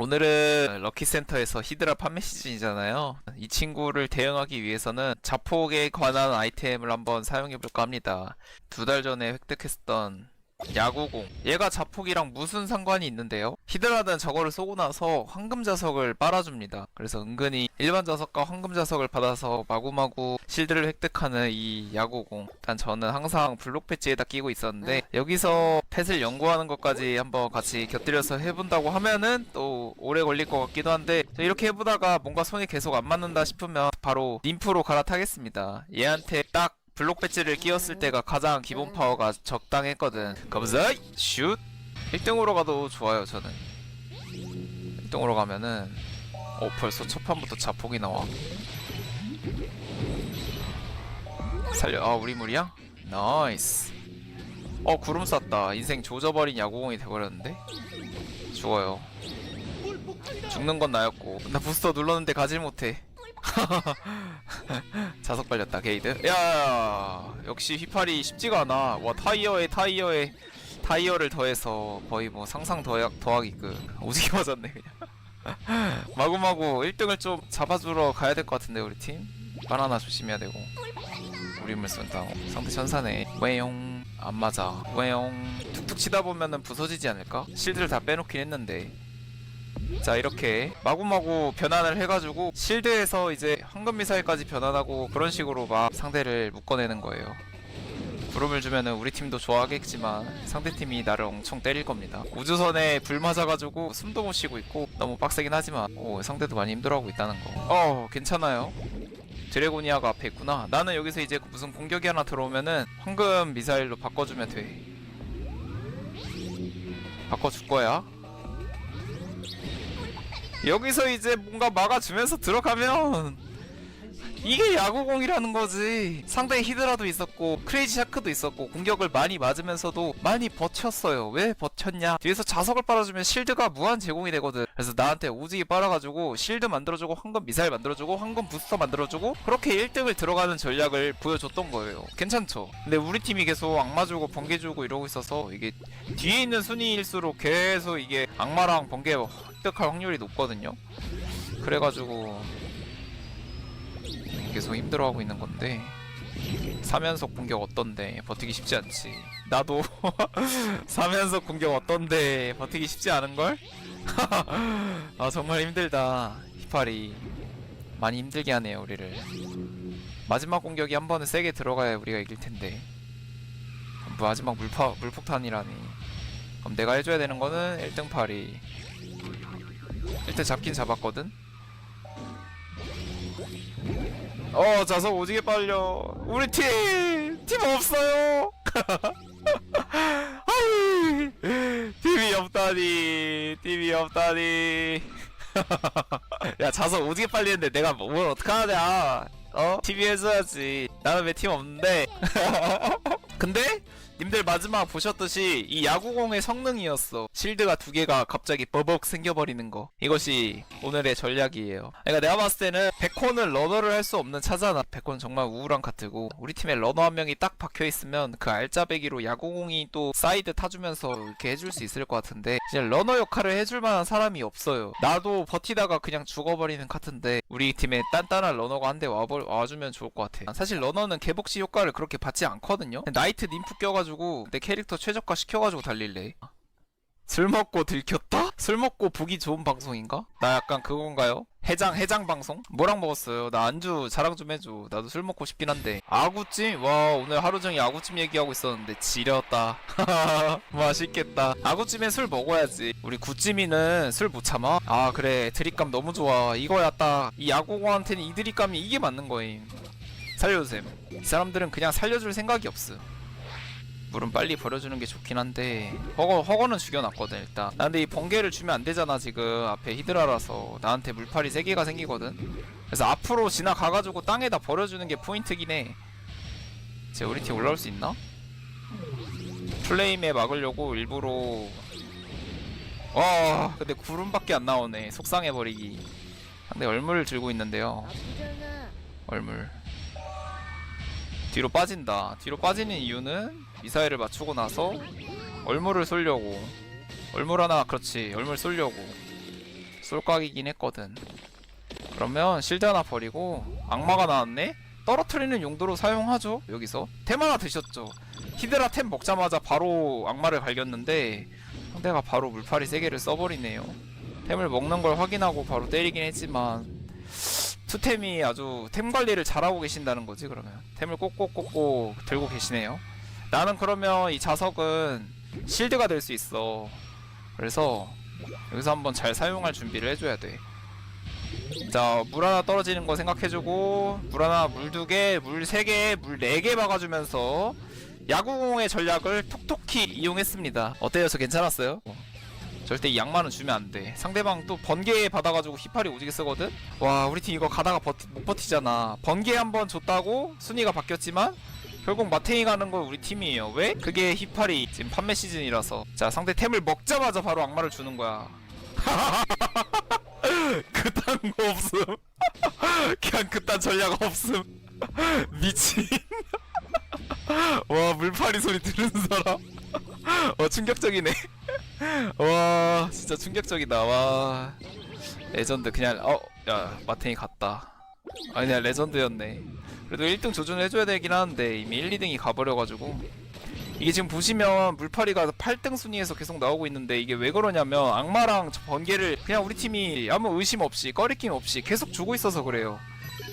오늘은 럭키센터에서 히드라 판매 시즌이잖아요. 이 친구를 대응하기 위해서는 자폭에 관한 아이템을 한번 사용해볼까 합니다. 두 달 전에 획득했던 야구공. 얘가 자폭이랑 무슨 상관이 있는데요? 히드라는 저거를 쏘고 나서 황금 자석을 빨아줍니다. 그래서 은근히 일반 자석과 황금 자석을 받아서 마구마구 실드를 획득하는 이 야구공. 일단 저는 항상 블록 배지에다 끼고 있었는데 여기서 펫을 연구하는 것까지 한번 같이 곁들여서 해본다고 하면은 또 오래 걸릴 것 같기도 한데 저 이렇게 해보다가 뭔가 손이 계속 안 맞는다 싶으면 바로 림프로 갈아타겠습니다. 얘한테 딱 블록 배지를 끼웠을 때가 가장 기본 파워가 적당했거든. 검사 슛 1등으로 가도 좋아요 저는. 1등으로 가면은 어 벌써 첫 판부터 자폭이 나와. 살려 아 우리 물이야? 나이스. 어 구름 쌌다. 인생 조져버린 야구공이 돼버렸는데. 죽어요. 죽는 건 나였고 나 부스터 눌렀는데 가질 못해. 자석 발렸다 게이드. 야 역시 휘팔이 쉽지가 않아. 와 타이어에 타이어에 타이어를 더해서 거의 뭐 상상 더하, 더하기급 오지게 맞았네 그냥. 마구마구 1등을 좀 잡아주러 가야 될 것 같은데 우리 팀. 바나나 조심해야 되고. 우리 물 쏜 다운. 상대 천사네. 왜용. 안 맞아. 왜용. 툭툭 치다 보면은 부서지지 않을까? 실드를 다 빼놓긴 했는데 자 이렇게 마구마구 변환을 해가지고 실드에서 이제 황금 미사일까지 변환하고 그런 식으로 막 상대를 묶어내는 거예요. 부름을 주면은 우리 팀도 좋아하겠지만 상대팀이 나를 엄청 때릴 겁니다. 우주선에 불 맞아가지고 숨도 못 쉬고 있고 너무 빡세긴 하지만 오, 상대도 많이 힘들어하고 있다는 거. 어 괜찮아요. 드래고니아가 앞에 있구나. 나는 여기서 이제 무슨 공격이 하나 들어오면은 황금 미사일로 바꿔주면 돼. 바꿔줄 거야. 여기서 이제 뭔가 막아주면서 들어가면 이게 야구공이라는 거지. 상대에 히드라도 있었고 크레이지 샤크도 있었고 공격을 많이 맞으면서도 많이 버텼어요. 왜 버텼냐? 뒤에서 자석을 빨아주면 실드가 무한 제공이 되거든. 그래서 나한테 오지게 빨아가지고 실드 만들어주고 황금 미사일 만들어주고 황금 부스터 만들어주고 그렇게 1등을 들어가는 전략을 보여줬던 거예요. 괜찮죠? 근데 우리 팀이 계속 악마 주고 번개 주고 이러고 있어서 이게 뒤에 있는 순위일수록 계속 이게 악마랑 번개 획득할 확률이 높거든요. 그래가지고 계속 힘들어하고 있는 건데 3연속 공격 어떤데? 버티기 쉽지 않지. 나도 3연속 공격 어떤데? 버티기 쉽지 않은걸? 아 정말 힘들다. 히파리. 많이 힘들게 하네요 우리를. 마지막 공격이 한 번은 세게 들어가야 우리가 이길 텐데. 마지막 물파, 물폭탄이라니. 그럼 내가 해줘야 되는 거는 1등 파리. 1등 잡긴 잡았거든? 어 자석 오지게 빨려 우리 팀! 팀 없어요! 팀이 없다니 팀이 없다니 야 자석 오지게 빨리는데 내가 뭐- 뭘 어떡하냐 어? TV 해줘야지 나는 왜 팀 없는데 근데 님들 마지막 보셨듯이 이 야구공의 성능이었어. 실드가 두 개가 갑자기 버벅 생겨버리는 거. 이것이 오늘의 전략이에요. 그러니까 내가 봤을 때는 백호는 러너를 할 수 없는 차잖아. 백호는 정말 우울한 카트고 우리 팀에 러너 한 명이 딱 박혀 있으면 그 알짜배기로 야구공이 또 사이드 타주면서 이렇게 해줄 수 있을 것 같은데 이제 러너 역할을 해줄 만한 사람이 없어요. 나도 버티다가 그냥 죽어버리는 카트인데 우리 팀에 단단한 러너가 한 대 와주면 좋을 것 같아. 사실 러너는 개복시 효과를 그렇게 받지 않거든요. 나이 트 님프 껴가지고 내 캐릭터 최저가 시켜가지고 달릴래. 술 먹고 들켰다? 술 먹고 보기 좋은 방송인가? 나 약간 그건가요? 해장 해장 방송? 뭐랑 먹었어요? 나 안주 자랑 좀 해줘. 나도 술 먹고 싶긴 한데. 아구찜? 와 오늘 하루 종일 아구찜 얘기하고 있었는데 지렸다. 맛있겠다. 아구찜에 술 먹어야지. 우리 구찜이는 술 못 참아? 아 그래 드립감 너무 좋아. 이거야 딱. 이 야구공한테는 이 드립감이 이게 맞는 거임. 살려주셈. 이 사람들은 그냥 살려줄 생각이 없어. 물은 빨리 버려주는 게 좋긴 한데 허거 허거는 죽여놨거든 일단. 나 근데 이 번개를 주면 안 되잖아 지금. 앞에 히드라라서. 나한테 물팔이 세 개가 생기거든. 그래서 앞으로 지나가가지고 땅에다 버려주는 게 포인트긴 해. 제 우리 팀 올라올 수 있나? 플레임에 막으려고 일부러. 와 근데 구름밖에 안 나오네 속상해버리기. 근데 얼물을 들고 있는데요. 얼물 뒤로 빠진다. 뒤로 빠지는 이유는 미사일을 맞추고 나서 얼물을 쏠려고. 얼물 하나, 그렇지. 얼물 쏠려고. 쏠각이긴 했거든 그러면 실드 하나 버리고 악마가 나왔네? 떨어뜨리는 용도로 사용하죠 여기서 템 하나 드셨죠 히드라 템 먹자마자 바로 악마를 갈겼는데 상대가 바로 물파리 3개를 써버리네요 템을 먹는 걸 확인하고 바로 때리긴 했지만 투템이 아주 템 관리를 잘하고 계신다는 거지 그러면 템을 꼭꼭꼭꼭 들고 계시네요 나는 그러면 이 자석은 실드가 될 수 있어 그래서 여기서 한번 잘 사용할 준비를 해줘야 돼. 자, 물 하나 떨어지는 거 생각해주고, 물 하나, 물 두 개, 물 세 개, 물 네 개 박아주면서, 야구공의 전략을 톡톡히 이용했습니다. 어때요? 저 괜찮았어요? 절대 이 양만은 주면 안 돼. 상대방 또 번개 받아가지고 휘파리 오지게 쓰거든? 와, 우리 팀 이거 가다가 버티, 못 버티잖아. 번개 한 번 줬다고 순위가 바뀌었지만, 결국 마탱이 가는 건 우리 팀이에요. 왜? 그게 휘파리 지금 판매 시즌이라서. 자, 상대 템을 먹자마자 바로 악마를 주는 거야. 그딴 거 없음. 그냥 그딴 전략 없음. 미친. 와, 물파리 소리 들은 사람. 와, 충격적이네. 와, 진짜 충격적이다. 와. 레전드 그냥 어, 야, 마탱이 갔다. 아니, 그냥 레전드였네. 그래도 1등 조준을 해줘야 되긴 하는데 이미 1, 2등이 가버려가지고 이게 지금 보시면 물파리가 8등 순위에서 계속 나오고 있는데 이게 왜 그러냐면 악마랑 저 번개를 그냥 우리 팀이 아무 의심 없이 꺼리낌 없이 계속 주고 있어서 그래요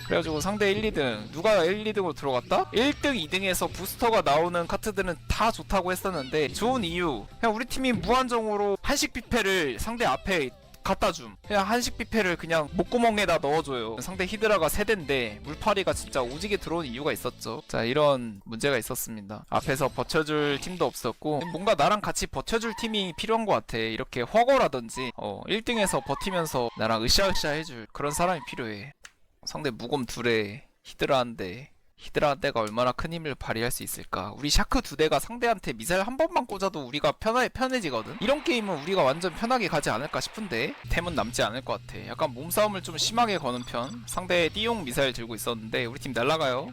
그래가지고 상대 1, 2등 누가 1, 2등으로 들어갔다? 1등, 2등에서 부스터가 나오는 카트들은 다 좋다고 했었는데 좋은 이유 그냥 우리 팀이 무한정으로 한식 뷔페를 상대 앞에 갖다 줌. 그냥 한식 뷔페를 그냥 목구멍에다 넣어줘요. 상대 히드라가 세대인데 물파리가 진짜 오지게 들어온 이유가 있었죠. 자 이런 문제가 있었습니다. 앞에서 버텨줄 팀도 없었고 뭔가 나랑 같이 버텨줄 팀이 필요한 것 같아. 이렇게 허거라든지 어 1등에서 버티면서 나랑 으쌰으쌰 해줄 그런 사람이 필요해. 상대 무검 둘에 히드라 한대. 히드라 한 대가 얼마나 큰 힘을 발휘할 수 있을까? 우리 샤크 두 대가 상대한테 미사일 한 번만 꽂아도 우리가 편해, 편해지거든? 이런 게임은 우리가 완전 편하게 가지 않을까 싶은데 템은 남지 않을 것 같아 약간 몸싸움을 좀 심하게 거는 편 상대 띠용 미사일 들고 있었는데 우리 팀 날라가요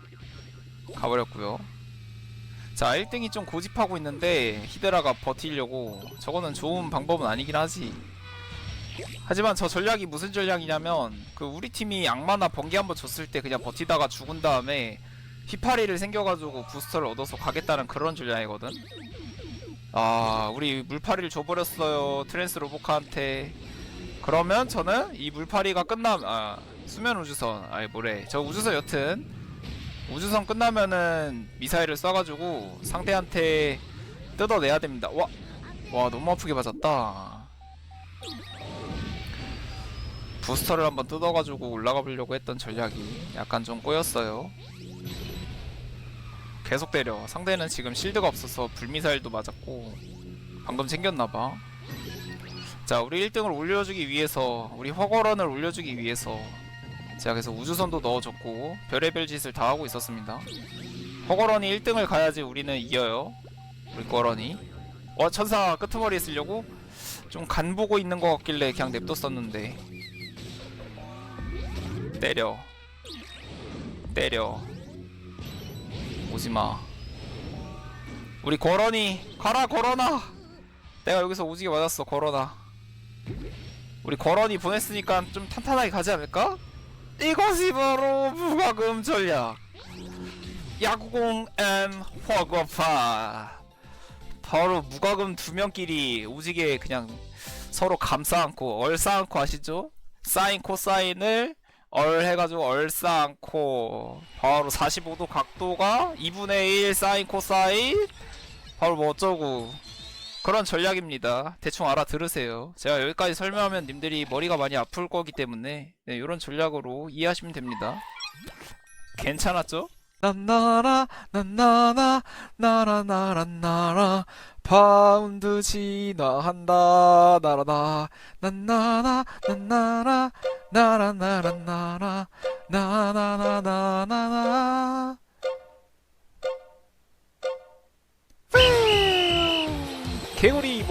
가버렸고요 자 1등이 좀 고집하고 있는데 히드라가 버티려고 저거는 좋은 방법은 아니긴 하지 하지만 저 전략이 무슨 전략이냐면 그 우리 팀이 악마나 번개 한번 줬을 때 그냥 버티다가 죽은 다음에 휘파리를 생겨가지고 부스터를 얻어서 가겠다는 그런 전략이거든. 아 우리 물파리를 줘버렸어요 트랜스 로보카한테. 그러면 저는 이 물파리가 끝남 아 수면 우주선 아니 뭐래. 저 우주선 여튼 우주선 끝나면은 미사일을 쏴가지고 상대한테 뜯어내야 됩니다. 와, 와 너무 아프게 맞았다 부스터를 한번 뜯어가지고 올라가 보려고 했던 전략이 약간 좀 꼬였어요. 계속 때려. 상대는 지금 실드가 없어서 불미사일도 맞았고 방금 챙겼나봐. 자, 우리 1등을 올려주기 위해서 우리 허거런을 올려주기 위해서 제가 계속 우주선도 넣어줬고 별의별 짓을 다 하고 있었습니다. 허거런이 1등을 가야지 우리는 이겨요. 우리 거런이. 와 천사 끄트머리에 쓰려고 좀 간 보고 있는 것 같길래 그냥 냅뒀었는데 때려. 때려. 오지마. 우리 거런이 가라 거런아 내가 여기서 오지게 맞았어 거런아 우리 거런이 보냈으니까 좀 탄탄하게 가지 않을까? 이것이 바로 무과금 전략. 야구공 앤 허거파. 바로 무과금 두 명끼리 오지게 그냥 서로 감싸 안고 얼싸 안고 아시죠? 사인 코사인을 얼 해가지고 얼싸안고 바로 45도 각도가 2분의 1 사인 코사인 바로 뭐 어쩌고 그런 전략입니다 대충 알아들으세요 제가 여기까지 설명하면 님들이 머리가 많이 아플 거기 때문에 네, 이런 전략으로 이해하시면 됩니다 괜찮았죠? 난나라 난나나 나라 나라 나라 파운드 진화한다. 나라나 난나나 난나라 나라 나라 나라 나나나나나나. 개구리